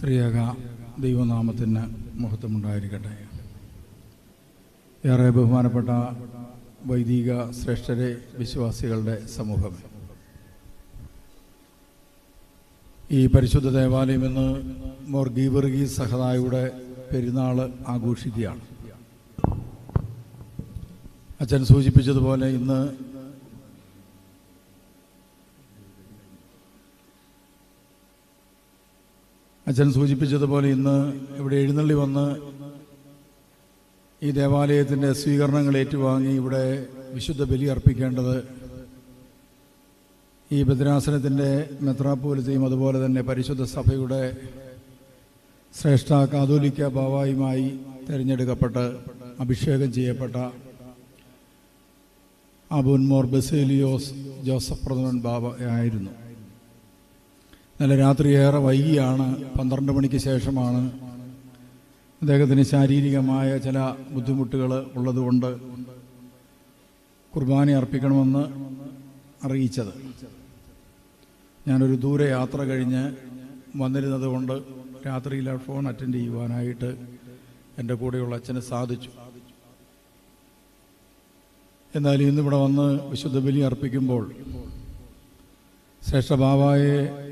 ത്രിയേക ദൈവനാമത്തിന് മഹത്വമുണ്ടായിരിക്കട്ടെ. ഏറെ ബഹുമാനപ്പെട്ട വൈദിക ശ്രേഷ്ഠരെ വിശ്വാസികളുടെ സമൂഹമേ ഈ പരിശുദ്ധ ദേവാലയം ഇന്ന് മോർ സഹതായുടെ പെരുന്നാൾ ആഘോഷിക്കുകയാണ്. അച്ഛൻ സൂചിപ്പിച്ചതുപോലെ ഇന്ന് അച്ഛൻ സൂചിപ്പിച്ചതുപോലെ ഇന്ന് ഇവിടെ എഴുന്നള്ളി വന്ന് ഈ ദേവാലയത്തിന്റെ സ്വീകരണങ്ങൾ ഏറ്റുവാങ്ങി ഇവിടെ വിശുദ്ധ ബലി അർപ്പിക്കേണ്ടത് ഈ ഭദ്രാസനത്തിന്റെ മെത്രാപ്പോലത്തെയും അതുപോലെ തന്നെ പരിശുദ്ധ സഭയുടെ ശ്രേഷ്ഠ കാതോലിക്ക ബാവായുമായി തിരഞ്ഞെടുക്കപ്പെട്ട് അഭിഷേകം ചെയ്യപ്പെട്ട അബുൻമോർ ബസേലിയോസ് ജോസഫ് പ്രഥമൻ ബാബ ആയിരുന്നു. ഇന്നലെ രാത്രി ഏറെ വൈകിയാണ് പന്ത്രണ്ട് മണിക്ക് ശേഷമാണ് അദ്ദേഹത്തിന് ശാരീരികമായ ചില ബുദ്ധിമുട്ടുകൾ ഉള്ളതുകൊണ്ട് കുർബാന അർപ്പിക്കണമെന്ന് അറിയിച്ചത്. ഞാനൊരു ദൂരെ യാത്ര കഴിഞ്ഞ് വന്നിരുന്നത് കൊണ്ട് രാത്രിയിൽ ഫോൺ അറ്റൻഡ് ചെയ്യുവാനായിട്ട് എന്റെ കൂടെയുള്ള അച്ഛന് സാധിച്ചു. എന്നാൽ ഇന്നിവിടെ വന്ന് വിശുദ്ധ ബലി അർപ്പിക്കുമ്പോൾ ശ്രേഷ്ഠ ബാബായെ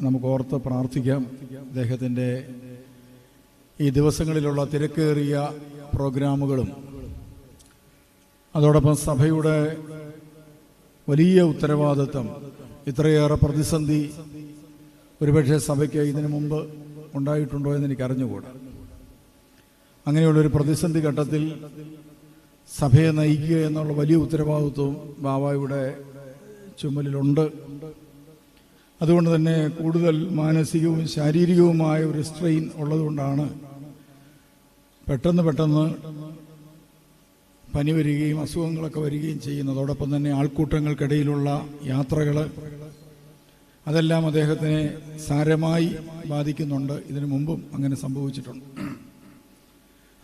നമുക്ക് ഓർത്ത് പ്രാർത്ഥിക്കാം. അദ്ദേഹത്തിന്റെ ഈ ദിവസങ്ങളിലുള്ള തിരക്കേറിയ പ്രോഗ്രാമുകളും അതോടൊപ്പം സഭയുടെ വലിയ ഉത്തരവാദിത്വം ഇത്രയേറെ പ്രതിസന്ധി ഒരുപക്ഷെ സഭയ്ക്ക് ഇതിനു മുമ്പ് ഉണ്ടായിട്ടുണ്ടോ എന്ന് എനിക്ക് അറിഞ്ഞുകൂടാ അങ്ങനെയുള്ളൊരു പ്രതിസന്ധി ഘട്ടത്തിൽ സഭയെ നയിക്കുക എന്നുള്ള വലിയ ഉത്തരവാദിത്വവും ബാബായുടെ ചുമലിലുണ്ട്. അതുകൊണ്ട് തന്നെ കൂടുതൽ മാനസികവും ശാരീരികവുമായ ഒരു സ്ട്രെയിൻ ഉള്ളതുകൊണ്ടാണ് പെട്ടെന്ന് പെട്ടെന്ന് പനി വരികയും അസുഖങ്ങളൊക്കെ വരികയും ചെയ്യുന്നത്. അതോടൊപ്പം തന്നെ ആൾക്കൂട്ടങ്ങൾക്കിടയിലുള്ള യാത്രകൾ അതെല്ലാം അദ്ദേഹത്തിനെ സാരമായി ബാധിക്കുന്നുണ്ട്. ഇതിനു മുമ്പും അങ്ങനെ സംഭവിച്ചിട്ടുണ്ട്.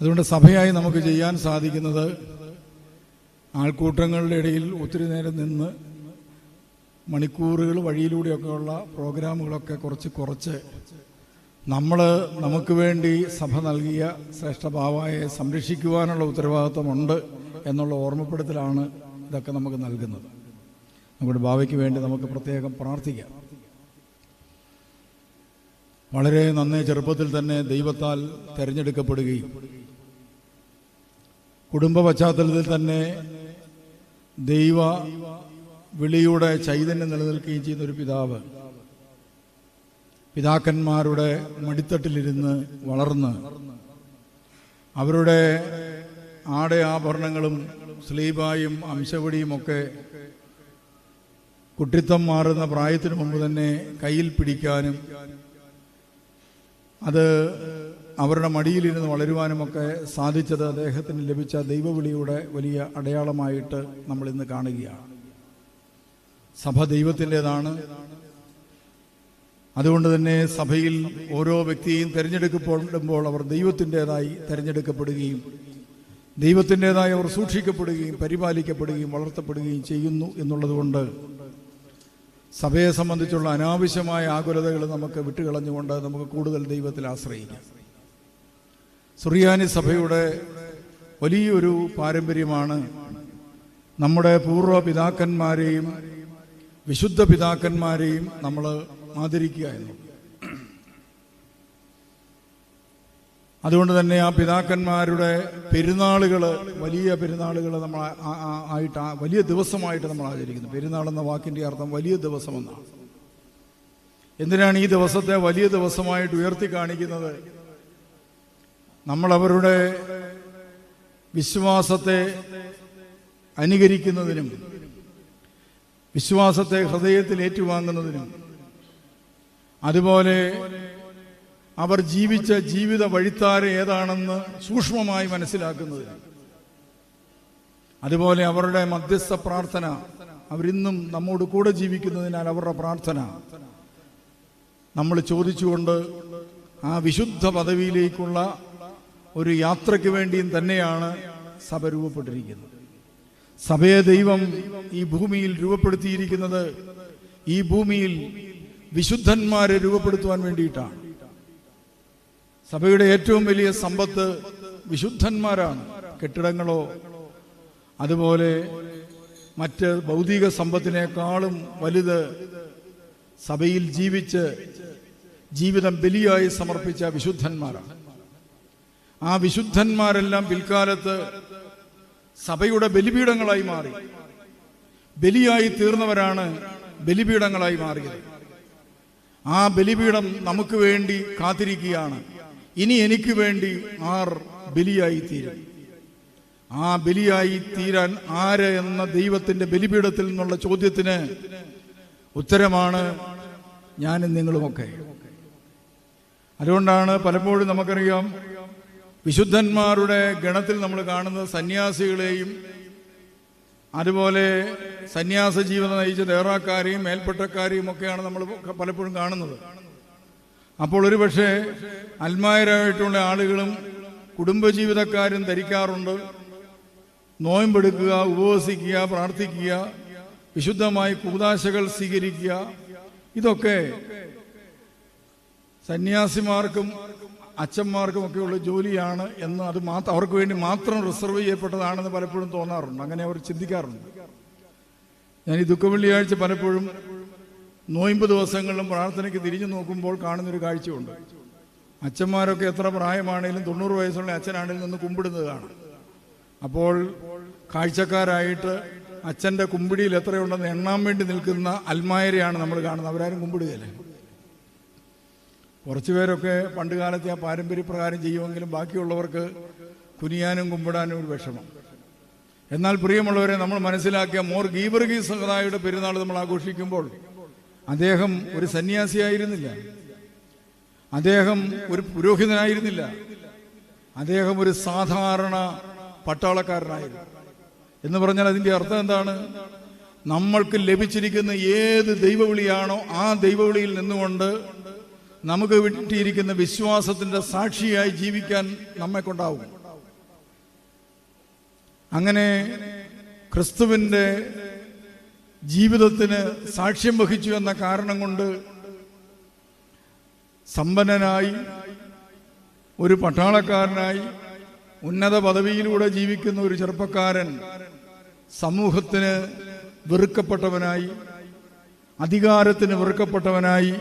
അതുകൊണ്ട് സഭയായി നമുക്ക് ചെയ്യാൻ സാധിക്കുന്നത് ആൾക്കൂട്ടങ്ങളുടെ ഇടയിൽ ഒത്തിരി നേരം നിന്ന് മണിക്കൂറുകൾ വഴിയിലൂടെയൊക്കെയുള്ള പ്രോഗ്രാമുകളൊക്കെ കുറച്ച് കുറച്ച് നമ്മൾ നമുക്ക് വേണ്ടി സഭ നൽകിയ ശ്രേഷ്ഠഭാവായെ സംരക്ഷിക്കുവാനുള്ള ഉത്തരവാദിത്വമുണ്ട് എന്നുള്ള ഓർമ്മപ്പെടുത്തലാണ് ഇതൊക്കെ നമുക്ക് നൽകുന്നത്. നമ്മുടെ ഭാവിക്ക് വേണ്ടി നമുക്ക് പ്രത്യേകം പ്രാർത്ഥിക്കാം. വളരെ നന്നേ ചെറുപ്പത്തിൽ തന്നെ ദൈവത്താൽ തിരഞ്ഞെടുക്കപ്പെടുകയും കുടുംബ പശ്ചാത്തലത്തിൽ തന്നെ ദൈവ വിളിയുടെ ചൈതന്യം നിലനിൽക്കുകയും ചെയ്യുന്ന ഒരു പിതാവ്. പിതാക്കന്മാരുടെ മടിത്തട്ടിലിരുന്ന് വളർന്ന് അവരുടെ ആടയാഭരണങ്ങളും സ്ലീബായും അംശവടിയുമൊക്കെ കുട്ടിത്തം മാറുന്ന പ്രായത്തിനു മുമ്പ് തന്നെ കയ്യിൽ പിടിക്കാനും അത് അവരുടെ മടിയിലിരുന്ന് വളരുവാനുമൊക്കെ സാധിച്ചത് അദ്ദേഹത്തിന് ലഭിച്ച ദൈവവിളിയുടെ വലിയ അടയാളമായിട്ട് നമ്മൾ ഇന്ന് കാണുകയാണ്. സഭ ദൈവത്തിന്റെതാണ്. അതുകൊണ്ട് തന്നെ സഭയിൽ ഓരോ വ്യക്തിയും തിരഞ്ഞെടുക്കപ്പെടുമ്പോൾ അവർ ദൈവത്തിന്റെതായി തിരഞ്ഞെടുക്കപ്പെടുകയും ദൈവത്തിന്റെതായി അവർ സൂക്ഷിക്കപ്പെടുകയും പരിപാലിക്കപ്പെടുകയും വളർത്തപ്പെടുകയും ചെയ്യുന്നു എന്നുള്ളതുകൊണ്ട് സഭയെ സംബന്ധിച്ചുള്ള അനാവശ്യമായ ആകുലതകൾ നമുക്ക് വിട്ടുകളഞ്ഞുകൊണ്ട് നമുക്ക് കൂടുതൽ ദൈവത്തിൽ ആശ്രയിക്കാം. സുറിയാനി സഭയുടെ വലിയൊരു പാരമ്പര്യമാണ് നമ്മുടെ പൂർവ പിതാക്കന്മാരെയും വിശുദ്ധ പിതാക്കന്മാരെയും നമ്മൾ ആദരിക്കുക എന്നുള്ളത് അതുകൊണ്ട് തന്നെ ആ പിതാക്കന്മാരുടെ പെരുന്നാളുകൾ വലിയ പെരുന്നാളുകൾ നമ്മൾ ആയിട്ട് വലിയ ദിവസമായിട്ട് നമ്മൾ ആചരിക്കുന്നു. പെരുന്നാൾ എന്ന വാക്കിന്റെ അർത്ഥം വലിയ ദിവസം എന്നാണ് എന്തിനാണ് ഈ ദിവസത്തെ വലിയ ദിവസമായിട്ട് ഉയർത്തി കാണിക്കുന്നത്? നമ്മൾ അവരുടെ വിശ്വാസത്തെ അനുകരിക്കുന്നതിനും വിശ്വാസത്തെ ഹൃദയത്തിൽ ഏറ്റുവാങ്ങുന്നതിനും അതുപോലെ അവർ ജീവിച്ച ജീവിത വഴിത്താര ഏതാണെന്ന് സൂക്ഷ്മമായി മനസ്സിലാക്കുന്നതിനും അതുപോലെ അവരുടെ മധ്യസ്ഥ പ്രാർത്ഥന അവരിന്നും നമ്മോട് കൂടെ ജീവിക്കുന്നതിനാൽ അവരുടെ പ്രാർത്ഥന നമ്മൾ ചോദിച്ചുകൊണ്ട് ആ വിശുദ്ധ പദവിയിലേക്കുള്ള ഒരു യാത്രയ്ക്ക് വേണ്ടിയും തന്നെയാണ് സഭ രൂപപ്പെട്ടിരിക്കുന്നത്. സഭയെ ദൈവം ഈ ഭൂമിയിൽ രൂപപ്പെടുത്തിയിരിക്കുന്നത് ഈ ഭൂമിയിൽ വിശുദ്ധന്മാരെ രൂപപ്പെടുത്തുവാൻ വേണ്ടിയിട്ടാണ്. സഭയുടെ ഏറ്റവും വലിയ സമ്പത്ത് വിശുദ്ധന്മാരാണ്. കെട്ടിടങ്ങളോ അതുപോലെ മറ്റ് ഭൗതിക സമ്പത്തിനേക്കാളും വലുത് സഭയിൽ ജീവിച്ച് ജീവിതം ബലിയായി സമർപ്പിച്ച വിശുദ്ധന്മാരാണ്. ആ വിശുദ്ധന്മാരെല്ലാം പിൽക്കാലത്ത് സഭയുടെ ബലിപീഠങ്ങളായി മാറി. ബലിയായി തീർന്നവരാണ് ബലിപീഠങ്ങളായി മാറിയത്. ആ ബലിപീഠം നമുക്ക് വേണ്ടി കാത്തിരിക്കുകയാണ്. ഇനി എനിക്ക് വേണ്ടി ആർ ബലിയായി തീരും. ആ ബലിയായി തീരാൻ ആര് എന്ന ദൈവത്തിന്റെ ബലിപീഠത്തിൽ നിന്നുള്ള ചോദ്യത്തിന് ഉത്തരമാണ് ഞാനും നിങ്ങളുമൊക്കെ. അതുകൊണ്ടാണ് പലപ്പോഴും നമുക്കറിയാം വിശുദ്ധന്മാരുടെ ഗണത്തിൽ നമ്മൾ കാണുന്ന സന്യാസികളെയും അതുപോലെ സന്യാസ ജീവിതം നയിച്ച ദേറാക്കാരെയും മേൽപ്പെട്ടക്കാരെയും ഒക്കെയാണ് നമ്മൾ പലപ്പോഴും കാണുന്നത്. അപ്പോൾ ഒരു പക്ഷേ അൽമായരായിട്ടുള്ള ആളുകളും കുടുംബജീവിതക്കാരും ധരിക്കാറുണ്ട്. നോയമ്പെടുക്കുക ഉപവസിക്കുക പ്രാർത്ഥിക്കുക വിശുദ്ധമായി കൂതാശകൾ സ്വീകരിക്കുക ഇതൊക്കെ സന്യാസിമാർക്കും അച്ഛന്മാർക്കും ഒക്കെയുള്ള ജോലിയാണ് എന്ന് അത് മാത്രം അവർക്ക് വേണ്ടി മാത്രം റിസർവ് ചെയ്യപ്പെട്ടതാണെന്ന് പലപ്പോഴും തോന്നാറുണ്ട്. അങ്ങനെ അവർ ചിന്തിക്കാറുണ്ട്. ഞാൻ ഈ ദുഃഖവെള്ളിയാഴ്ച പലപ്പോഴും നോയമ്പ് ദിവസങ്ങളിലും പ്രാർത്ഥനയ്ക്ക് തിരിഞ്ഞു നോക്കുമ്പോൾ കാണുന്നൊരു കാഴ്ചയുണ്ട്. അച്ഛന്മാരൊക്കെ എത്ര പ്രായമാണെങ്കിലും തൊണ്ണൂറ് വയസ്സുള്ള അച്ഛനാണെങ്കിലും നിന്ന് കുമ്പിടുന്നത് കാണാം അപ്പോൾ കാഴ്ചക്കാരായിട്ട് അച്ഛന്റെ കുമ്പിടിയിൽ എത്രയുണ്ടെന്ന് എണ്ണാൻ വേണ്ടി നിൽക്കുന്ന അൽമായരെയാണ് നമ്മൾ കാണുന്നത്. അവരാരും കുമ്പിടുകയല്ലേ. കുറച്ചു പേരൊക്കെ പണ്ട് കാലത്തെ ആ പാരമ്പര്യപ്രകാരം ചെയ്യുമെങ്കിലും ബാക്കിയുള്ളവർക്ക് കുനിയാനും കുമ്പിടാനും ഒരു വിഷമം. എന്നാൽ പ്രിയമുള്ളവരെ നമ്മൾ മനസ്സിലാക്കിയ മോർ ഗീബർഗി സഹതായുടെ പെരുന്നാൾ നമ്മൾ ആഘോഷിക്കുമ്പോൾ അദ്ദേഹം ഒരു സന്യാസിയായിരുന്നില്ല അദ്ദേഹം ഒരു പുരോഹിതനായിരുന്നില്ല. അദ്ദേഹം ഒരു സാധാരണ പട്ടാളക്കാരനായിരുന്നു. എന്ന് പറഞ്ഞാൽ അതിന്റെ അർത്ഥം എന്താണ്? നമ്മൾക്ക് ലഭിച്ചിരിക്കുന്ന ഏത് ദൈവവിളിയാണോ ആ ദൈവവിളിയിൽ നിന്നുകൊണ്ട് നമുക്ക് കിട്ടിയിരിക്കുന്ന വിശ്വാസത്തിന്റെ സാക്ഷിയായി ജീവിക്കാൻ നമ്മെ കൊണ്ടാവും അങ്ങനെ ക്രിസ്തുവിന്റെ ജീവിതത്തിന് സാക്ഷ്യം വഹിച്ചു എന്ന കാരണം കൊണ്ട് സമ്പന്നനായി ഒരു പട്ടാളക്കാരനായി ഉന്നത പദവിയിലൂടെ ജീവിക്കുന്ന ഒരു ചെറുപ്പക്കാരൻ സമൂഹത്തിന് വെറുക്കപ്പെട്ടവനായി അധികാരത്തിന് വെറുക്കപ്പെട്ടവനായി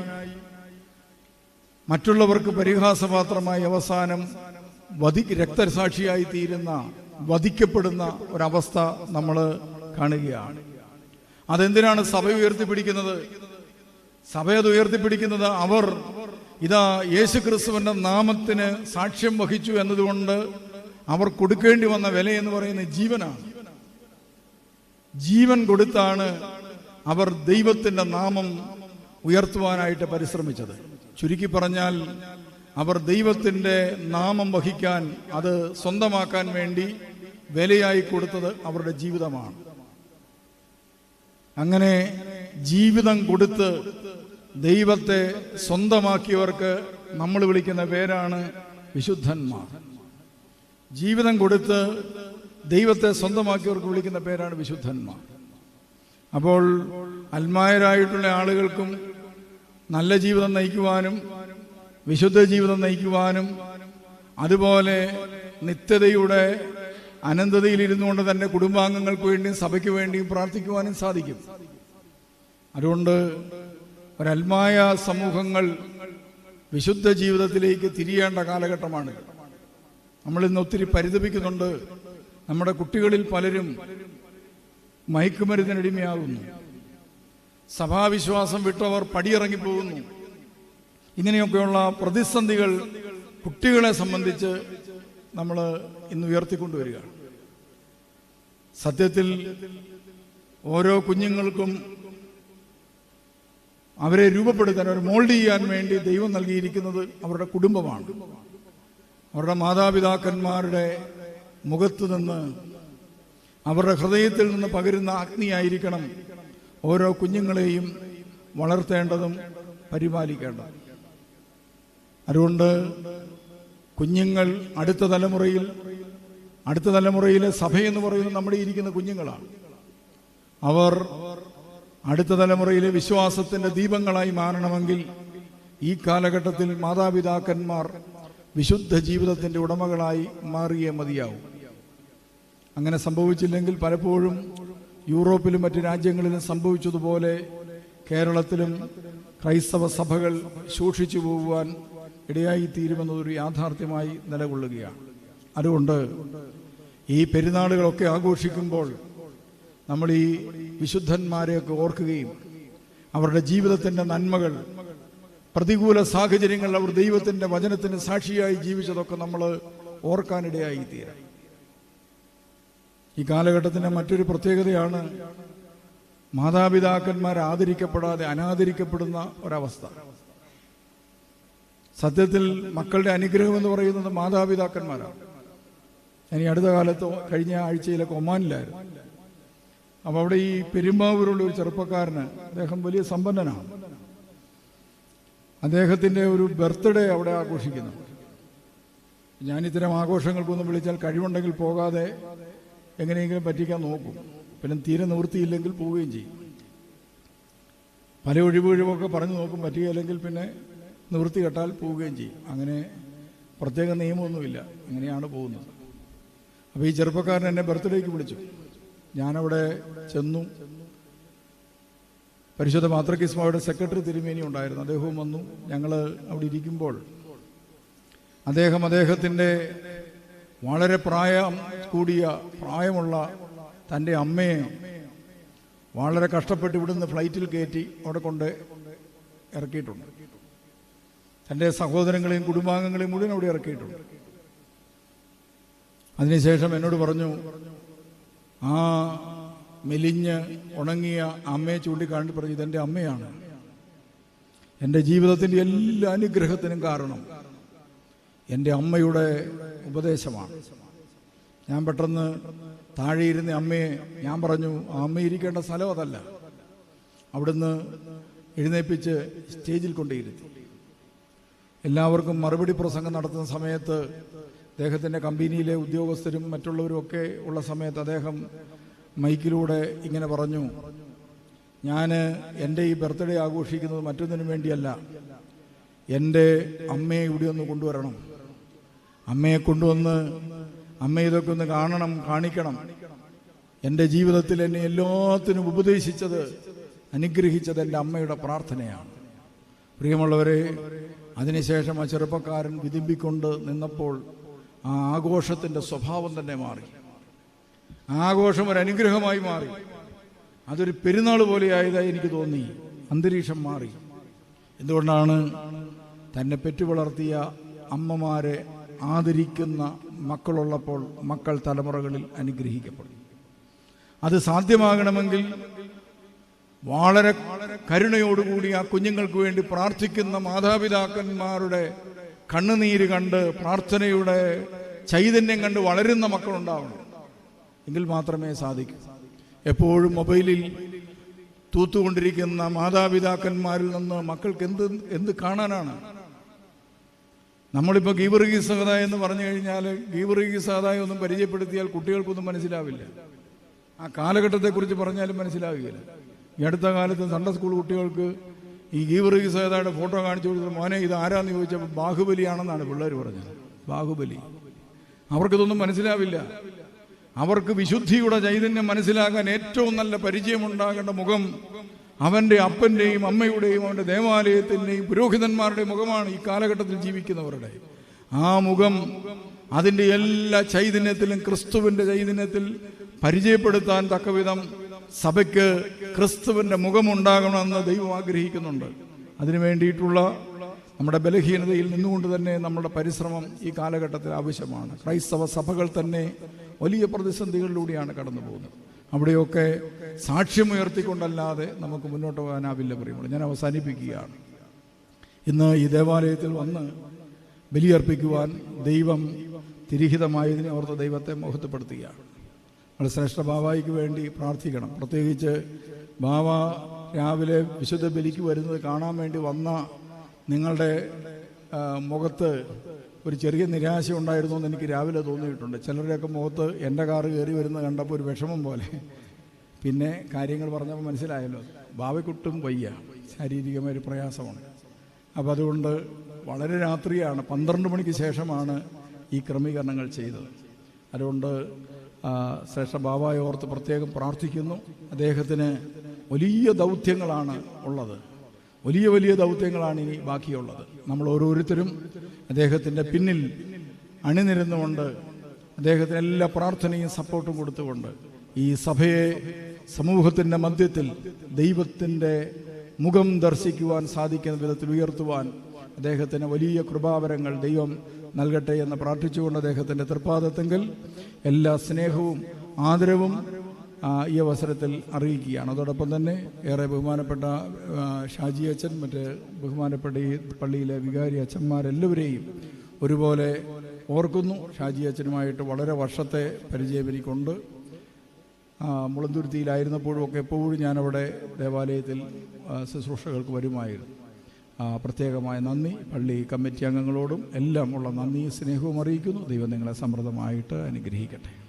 മറ്റുള്ളവർക്ക് പരിഹാസപാത്രമായി അവസാനം വധി രക്തസാക്ഷിയായി തീരുന്ന വധിക്കപ്പെടുന്ന ഒരവസ്ഥ നമ്മൾ കാണുകയാണ്. അതെന്തിനാണ് സഭ ഉയർത്തിപ്പിടിക്കുന്നത്? സഭ അത് ഉയർത്തിപ്പിടിക്കുന്നത് അവർ ഇതാ യേശു ക്രിസ്തുവിന്റെ നാമത്തിന് സാക്ഷ്യം വഹിച്ചു എന്നതുകൊണ്ട് അവർ കൊടുക്കേണ്ടി വന്ന വില എന്ന് പറയുന്ന ജീവനാണ്. ജീവൻ കൊടുത്താണ് അവർ ദൈവത്തിന്റെ നാമം ഉയർത്തുവാനായിട്ട് പരിശ്രമിച്ചത്. ചുരുക്കി പറഞ്ഞാൽ അവർ ദൈവത്തിന്റെ നാമം വഹിക്കാൻ അത് സ്വന്തമാക്കാൻ വേണ്ടി വിലയായി കൊടുത്തത് അവരുടെ ജീവിതമാണ്. അങ്ങനെ ജീവിതം കൊടുത്ത് ദൈവത്തെ സ്വന്തമാക്കിയവർക്ക് നമ്മൾ വിളിക്കുന്ന പേരാണ് വിശുദ്ധന്മാർ. ജീവിതം കൊടുത്ത് ദൈവത്തെ സ്വന്തമാക്കിയവർക്ക് വിളിക്കുന്ന പേരാണ് വിശുദ്ധന്മാർ. അപ്പോൾ അൽമായരായിട്ടുള്ള ആളുകൾക്കും നല്ല ജീവിതം നയിക്കുവാനും വിശുദ്ധ ജീവിതം നയിക്കുവാനും അതുപോലെ നിത്യതയുടെ അനന്തതയിൽ ഇരുന്നുകൊണ്ട് തന്നെ കുടുംബാംഗങ്ങൾക്ക് വേണ്ടിയും സഭയ്ക്ക് വേണ്ടിയും പ്രാർത്ഥിക്കുവാനും സാധിക്കും. അതുകൊണ്ട് ഒരൽമായ സമൂഹങ്ങൾ വിശുദ്ധ ജീവിതത്തിലേക്ക് തിരിയേണ്ട കാലഘട്ടമാണ്. നമ്മളിന്ന് ഒത്തിരി പരിതപിക്കുന്നുണ്ട്. നമ്മുടെ കുട്ടികളിൽ പലരും മയക്കുമരുന്നിനടിമയാകുന്നു. സഭാവിശ്വാസം വിട്ടവർ പടിയിറങ്ങിപ്പോകുന്നു. ഇങ്ങനെയൊക്കെയുള്ള പ്രതിസന്ധികൾ കുട്ടികളെ സംബന്ധിച്ച് നമ്മൾ ഇന്ന് ഉയർത്തിക്കൊണ്ടുവരികയാണ്. സത്യത്തിൽ ഓരോ കുഞ്ഞുങ്ങൾക്കും അവരെ രൂപപ്പെടുത്താൻ അവർ മോൾഡ് ചെയ്യാൻ വേണ്ടി ദൈവം നൽകിയിരിക്കുന്നത് അവരുടെ കുടുംബമാണ്. അവരുടെ മാതാപിതാക്കന്മാരുടെ മുഖത്ത് നിന്ന് അവരുടെ ഹൃദയത്തിൽ നിന്ന് പകരുന്ന അഗ്നിയായിരിക്കണം ഓരോ കുഞ്ഞുങ്ങളെയും വളർത്തേണ്ടതും പരിപാലിക്കേണ്ടതും. അതുകൊണ്ട് കുഞ്ഞുങ്ങൾ അടുത്ത തലമുറയിൽ അടുത്ത തലമുറയിലെ സഭയെന്ന് പറയുന്നത് നമ്മുടെ ഇരിക്കുന്ന കുഞ്ഞുങ്ങളാണ്. അവർ അടുത്ത തലമുറയിലെ വിശ്വാസത്തിന്റെ ദീപങ്ങളായി മാറണമെങ്കിൽ ഈ കാലഘട്ടത്തിൽ മാതാപിതാക്കന്മാർ വിശുദ്ധ ജീവിതത്തിന്റെ ഉടമകളായി മാറിയേ മതിയാവും. അങ്ങനെ സംഭവിച്ചില്ലെങ്കിൽ പലപ്പോഴും യൂറോപ്പിലും മറ്റ് രാജ്യങ്ങളിലും സംഭവിച്ചതുപോലെ കേരളത്തിലും ക്രൈസ്തവ സഭകൾ സൂക്ഷിച്ചു പോകുവാൻ ഇടയായി തീരുമെന്നതൊരു യാഥാർത്ഥ്യമായി നിലകൊള്ളുകയാണ്. അതുകൊണ്ട് ഈ പെരുന്നാളുകളൊക്കെ ആഘോഷിക്കുമ്പോൾ നമ്മൾ ഈ വിശുദ്ധന്മാരെയൊക്കെ ഓർക്കുകയും അവരുടെ ജീവിതത്തിന്റെ നന്മകൾ പ്രതികൂല സാഹചര്യങ്ങൾ അവർ ദൈവത്തിന്റെ വചനത്തിന് സാക്ഷിയായി ജീവിച്ചതൊക്കെ നമ്മൾ ഓർക്കാനിടയായി തീരാം. ഈ കാലഘട്ടത്തിന്റെ മറ്റൊരു പ്രത്യേകതയാണ് മാതാപിതാക്കന്മാർ ആദരിക്കപ്പെടാതെ അനാദരിക്കപ്പെടുന്ന ഒരവസ്ഥ. സത്യത്തിൽ മക്കളുടെ അനുഗ്രഹം എന്ന് പറയുന്നത് മാതാപിതാക്കന്മാരാണ്. ഞാൻ ഈ അടുത്ത കാലത്ത് കഴിഞ്ഞ ആഴ്ചയിലൊക്കെ ഒമാനിലായിരുന്നു. അപ്പോൾ അവിടെ ഈ പെരുമ്പാവൂരുള്ള ഒരു ചെറുപ്പക്കാരന് അദ്ദേഹം വലിയ സമ്പന്നനാണ്. അദ്ദേഹത്തിന്റെ ഒരു ബർത്ത്ഡേ അവിടെ ആഘോഷിക്കുന്നു. ഞാൻ ഇത്തരം ആഘോഷങ്ങൾക്കൊന്നും വിളിച്ചാൽ കഴിവുണ്ടെങ്കിൽ പോകാതെ എങ്ങനെയെങ്കിലും പറ്റിക്കാൻ നോക്കും. പിന്നെ തീരെ നിവൃത്തിയില്ലെങ്കിൽ പോവുകയും ചെയ്യും. പല ഒഴിവൊഴിവൊക്കെ പറഞ്ഞു നോക്കും പറ്റുകയില്ലെങ്കിൽ പിന്നെ നിവൃത്തി കെട്ടാൽ പോവുകയും ചെയ്യും. അങ്ങനെ പ്രത്യേക നിയമമൊന്നുമില്ല. അങ്ങനെയാണ് പോകുന്നത്. അപ്പോൾ ഈ ചെറുപ്പക്കാരൻ എന്നെ ബർത്ത്ഡേക്ക് വിളിച്ചു. ഞാനവിടെ ചെന്നു. പരിശുദ്ധ മാതൃകിസ്മയുടെ സെക്രട്ടറി തിരുമേനി ഉണ്ടായിരുന്നു. അദ്ദേഹവും വന്നു. ഞങ്ങൾ അവിടെ ഇരിക്കുമ്പോൾ അദ്ദേഹം അദ്ദേഹത്തിന്റെ വളരെ പ്രായം കൂടിയ പ്രായമുള്ള തന്റെ അമ്മയെ വളരെ കഷ്ടപ്പെട്ട് ഇവിടുന്ന് ഫ്ലൈറ്റിൽ കയറ്റി അവിടെ കൊണ്ട് ഇറക്കിയിട്ടുണ്ട്. തന്റെ സഹോദരങ്ങളെയും കുടുംബാംഗങ്ങളെയും മുഴുവൻ അവിടെ ഇറക്കിയിട്ടുണ്ട്. അതിനുശേഷം എന്നോട് പറഞ്ഞു ആ മെലിഞ്ഞ് ഉണങ്ങിയ അമ്മയെ ചൂണ്ടിക്കാണിട്ട് പറഞ്ഞു ഇതെന്റെ അമ്മയാണ്. എന്റെ ജീവിതത്തിന്റെ എല്ലാ അനുഗ്രഹത്തിനും കാരണം എന്റെ അമ്മയുടെ ഉപദേശമാണ്. ഞാൻ പെട്ടെന്ന് താഴെ ഇരുന്ന അമ്മയെ ഞാൻ പറഞ്ഞു അമ്മ ഇരിക്കേണ്ട സ്ഥലം അതല്ല. അവിടുന്ന് എഴുന്നേപ്പിച്ച് സ്റ്റേജിൽ കൊണ്ടിരുത്തി എല്ലാവർക്കും മറുപടി പ്രസംഗം നടത്തുന്ന സമയത്ത് അദ്ദേഹത്തിന്റെ കമ്പനിയിലെ ഉദ്യോഗസ്ഥരും മറ്റുള്ളവരും ഒക്കെ ഉള്ള സമയത്ത് അദ്ദേഹം മൈക്കിലൂടെ ഇങ്ങനെ പറഞ്ഞു ഞാൻ എന്റെ ഈ ബർത്ത്ഡേ ആഘോഷിക്കുന്നത് മറ്റൊന്നിനും വേണ്ടിയല്ല. എന്റെ അമ്മയെ ഇവിടെ ഒന്ന് കൊണ്ടുവരണം. അമ്മയെ കൊണ്ടുവന്ന് അമ്മ ഇതൊക്കെ ഒന്ന് കാണണം കാണിക്കണം. എന്റെ ജീവിതത്തിൽ എന്നെ എല്ലാത്തിനും ഉപദേശിച്ചത് അനുഗ്രഹിച്ചത് എന്റെ അമ്മയുടെ പ്രാർത്ഥനയാണ്. പ്രിയമുള്ളവരെ അതിനുശേഷം ആ ചെറുപ്പക്കാരൻ വിതുമ്പിക്കൊണ്ട് നിന്നപ്പോൾ ആ ആഘോഷത്തിന്റെ സ്വഭാവം തന്നെ മാറി. ആഘോഷം ഒരു അനുഗ്രഹമായി മാറി. അതൊരു പെരുന്നാൾ പോലെയായതായി എനിക്ക് തോന്നി. അന്തരീക്ഷം മാറി. എന്തുകൊണ്ടാണ്? തന്നെ പെറ്റു വളർത്തിയ അമ്മമാരെ ആദരിക്കുന്ന മക്കളുള്ളപ്പോൾ മക്കൾ തലമുറകളിൽ അനുഗ്രഹിക്കപ്പെടും. അത് സാധ്യമാകണമെങ്കിൽ വളരെ കരുണയോടുകൂടി ആ കുഞ്ഞുങ്ങൾക്ക് വേണ്ടി പ്രാർത്ഥിക്കുന്ന മാതാപിതാക്കന്മാരുടെ കണ്ണുനീര് കണ്ട് പ്രാർത്ഥനയുടെ ചൈതന്യം കണ്ട് വളരുന്ന മക്കളുണ്ടാവണം. എങ്കിൽ മാത്രമേ സാധിക്കൂ. എപ്പോഴും മൊബൈലിൽ തൂത്തുകൊണ്ടിരിക്കുന്ന മാതാപിതാക്കന്മാരിൽ നിന്ന് മക്കൾക്ക് എന്ത് എന്ത് കാണാനാണ്? നമ്മളിപ്പോൾ ഗീവർഗീ സഹതായ എന്ന് പറഞ്ഞു കഴിഞ്ഞാൽ ഗീവർഗീ സഹതായ ഒന്നും പരിചയപ്പെടുത്തിയാൽ കുട്ടികൾക്കൊന്നും മനസ്സിലാവില്ല. ആ കാലഘട്ടത്തെക്കുറിച്ച് പറഞ്ഞാലും മനസ്സിലാവുകയില്ല ഈ അടുത്ത കാലത്ത് സൺഡേ സ്കൂൾ കുട്ടികൾക്ക് ഈ ഗീവർഗീ സഹതായുടെ ഫോട്ടോ കാണിച്ചു കൊടുത്തത് മോനെ ഇത് ആരാന്ന് ചോദിച്ചപ്പോൾ ബാഹുബലിയാണെന്നാണ് പിള്ളേർ പറഞ്ഞത്. ബാഹുബലി. അവർക്കിതൊന്നും മനസ്സിലാവില്ല. അവർക്ക് വിശുദ്ധിയുടെ ചൈതന്യം മനസ്സിലാക്കാൻ ഏറ്റവും നല്ല പരിചയമുണ്ടാകേണ്ട മുഖം അവന്റെ അപ്പന്റെയും അമ്മയുടെയും അവന്റെ ദേവാലയത്തിന്റെയും പുരോഹിതന്മാരുടെ മുഖമാണ് ഈ കാലഘട്ടത്തിൽ ജീവിക്കുന്നവരുടെ. ആ മുഖം അതിന്റെ എല്ലാ ചൈതന്യത്തിലും ക്രിസ്തുവിന്റെ ചൈതന്യത്തിൽ പരിചയപ്പെടുത്താൻ തക്കവിധം സഭയ്ക്ക് ക്രിസ്തുവിന്റെ മുഖമുണ്ടാകണമെന്ന് ദൈവം ആഗ്രഹിക്കുന്നുണ്ട്. അതിനു വേണ്ടിയിട്ടുള്ള നമ്മുടെ ബലഹീനതയിൽ നിന്നുകൊണ്ട് തന്നെ നമ്മുടെ പരിശ്രമം ഈ കാലഘട്ടത്തിൽ ആവശ്യമാണ്. ക്രൈസ്തവ സഭകൾ തന്നെ വലിയ പ്രതിസന്ധികളിലൂടെയാണ് കടന്നു പോകുന്നത് അവിടെയൊക്കെ സാക്ഷ്യമുയർത്തിക്കൊണ്ടല്ലാതെ നമുക്ക് മുന്നോട്ട് പോകാനാവില്ല പ്രിയമുള്ള. ഞാൻ അവസാനിപ്പിക്കുകയാണ്. ഇന്ന് ഈ ദേവാലയത്തിൽ വന്ന് ബലിയർപ്പിക്കുവാൻ ദൈവം തിരിഹിതമായതിനെ ഓർത്ത് ദൈവത്തെ മഹത്വപ്പെടുത്തുകയാണ് നമ്മൾ ശ്രേഷ്ഠ ബാബായിക്ക് വേണ്ടി പ്രാർത്ഥിക്കണം. പ്രത്യേകിച്ച് ബാബ രാവിലെ വിശുദ്ധ ബലിക്ക് വരുന്നത് കാണാൻ വേണ്ടി വന്ന നിങ്ങളുടെ മുഖത്ത് ഒരു ചെറിയ നിരാശ ഉണ്ടായിരുന്നു എന്ന് എനിക്ക് രാവിലെ തോന്നിയിട്ടുണ്ട്. ചിലരുടെയൊക്കെ മുഖത്ത് എന്റെ കാറ് കയറി വരുന്നത് കണ്ടപ്പോൾ ഒരു വിഷമം പോലെ. പിന്നെ കാര്യങ്ങൾ പറഞ്ഞപ്പോൾ മനസ്സിലായല്ലോ ബാവയ്ക്കൊട്ടും വയ്യ. ശാരീരികമായ ഒരു പ്രയാസമാണ്. അപ്പോൾ അതുകൊണ്ട് വളരെ രാത്രിയാണ് പന്ത്രണ്ട് മണിക്ക് ശേഷമാണ് ഈ ക്രമീകരണങ്ങൾ ചെയ്തത്. അതുകൊണ്ട് ശ്രേഷ്ഠ ബാബായോർത്ത് പ്രത്യേകം പ്രാർത്ഥിക്കുന്നു. അദ്ദേഹത്തിന് വലിയ ദൗത്യങ്ങളാണ് ഉള്ളത്. വലിയ വലിയ ദൗത്യങ്ങളാണ് ഇനി ബാക്കിയുള്ളത്. നമ്മൾ ഓരോരുത്തരും അദ്ദേഹത്തിന്റെ പിന്നിൽ അണിനിരുന്നുകൊണ്ട് അദ്ദേഹത്തിന് എല്ലാ പ്രാർത്ഥനയും സപ്പോർട്ടും കൊടുത്തുകൊണ്ട് ഈ സഭയെ സമൂഹത്തിന്റെ മധ്യത്തിൽ ദൈവത്തിന്റെ മുഖം ദർശിക്കുവാൻ സാധിക്കുന്ന വിധത്തിൽ ഉയർത്തുവാൻ അദ്ദേഹത്തിന് വലിയ കൃപാവരങ്ങൾ ദൈവം നൽകട്ടെ എന്ന് പ്രാർത്ഥിച്ചുകൊണ്ട് അദ്ദേഹത്തിന്റെ തൃപ്പാദത്തെങ്കിൽ എല്ലാ സ്നേഹവും ആദരവും ഈ അവസരത്തിൽ അറിയിക്കുകയാണ്. അതോടൊപ്പം തന്നെ ഏറെ ബഹുമാനപ്പെട്ട ഷാജി അച്ഛൻ മറ്റ് ബഹുമാനപ്പെട്ട ഈ പള്ളിയിലെ വികാരി അച്ഛന്മാരെല്ലാവരെയും ഒരുപോലെ ഓർക്കുന്നു. ഷാജി അച്ഛനുമായിട്ട് വളരെ വർഷത്തെ പരിചയം എനിക്കുണ്ട്. ഒക്കെ എപ്പോഴും ഞാനവിടെ ദേവാലയത്തിൽ ശുശ്രൂഷകൾക്ക് വരുമായിരുന്നു. പ്രത്യേകമായ നന്ദി. പള്ളി കമ്മിറ്റി അംഗങ്ങളോടും എല്ലാം ഉള്ള നന്ദി സ്നേഹവും അറിയിക്കുന്നു. ദൈവം നിങ്ങളെ സമൃദ്ധമായിട്ട് അനുഗ്രഹിക്കട്ടെ.